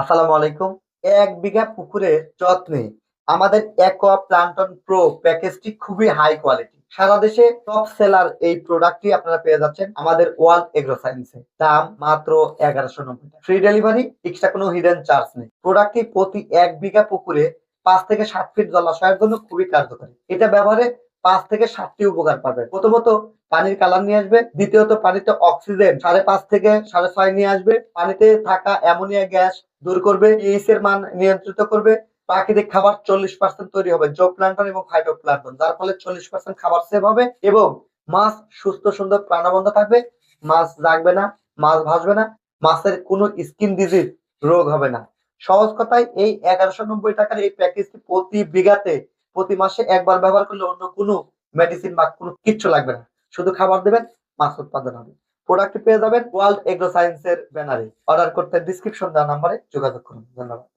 আসসালামু আলাইকুম। এক বিঘা পুকুরে যত্নে আমাদের অ্যাকোয়া প্লান্টন প্রো প্যাকেজটি খুবই হাই কোয়ালিটি সারা দেশে টপ সেলার এই প্রোডাক্টটি আপনারা পেয়ে যাচ্ছেন আমাদের ওয়ার্ল্ড এগ্রো সায়েন্সে দাম মাত্র এগারোশো নব্বই ফ্রি ডেলিভারি এক্সট্রা কোনো হিডেন চার্জ নেই। প্রোডাক্টটি প্রতি এক বিঘা পুকুরে পাঁচ থেকে সাত ফিট জলাশয়ের জন্য খুবই কার্যকরী। এটা ব্যবহারে পাঁচ থেকে সাতটি উপকার পাবে প্রথমত, পানির কালার নিয়ে আসবে। দ্বিতীয়ত, পানিতে অক্সিজেন সাড়ে পাঁচ থেকে সাড়ে ছয় নিয়ে আসবে। পানিতে থাকা অ্যামোনিয়া গ্যাস দূর করবে এর মান নিয়ন্ত্রিত করবে প্রাকৃতিক খাবার চল্লিশ পার্সেন্ট তৈরি হবে জো প্লান্টন এবং ফাইটো প্লান্টন যার ফলে চল্লিশ পার্সেন্ট খাবার সেভ হবে এবং মাছ সুস্থ, সুন্দর প্রাণবন্ধ থাকবে, মাছ জাগবে না, মাছ ভাসবে না, মাছের কোনো স্কিন ডিজিজ রোগ হবে না। সহজ কথায়, এই এগারোশো নব্বই টাকার এই প্যাকেজটি প্রতি বিঘাতে, প্রতি মাসে একবার ব্যবহার করলে অন্য কোনো মেডিসিন বা কোনো কিচ্ছু লাগবে না। শুধু খাবার দেবেন, মাছ উৎপাদন হবে। প্রোডাক্টটি পেয়ে যাবেন ওয়ার্ল্ড এগ্রো সায়েন্সের ব্যানারে অর্ডার করতে ডিসক্রিপশন দেওয়া নাম্বারে যোগাযোগ করুন। ধন্যবাদ।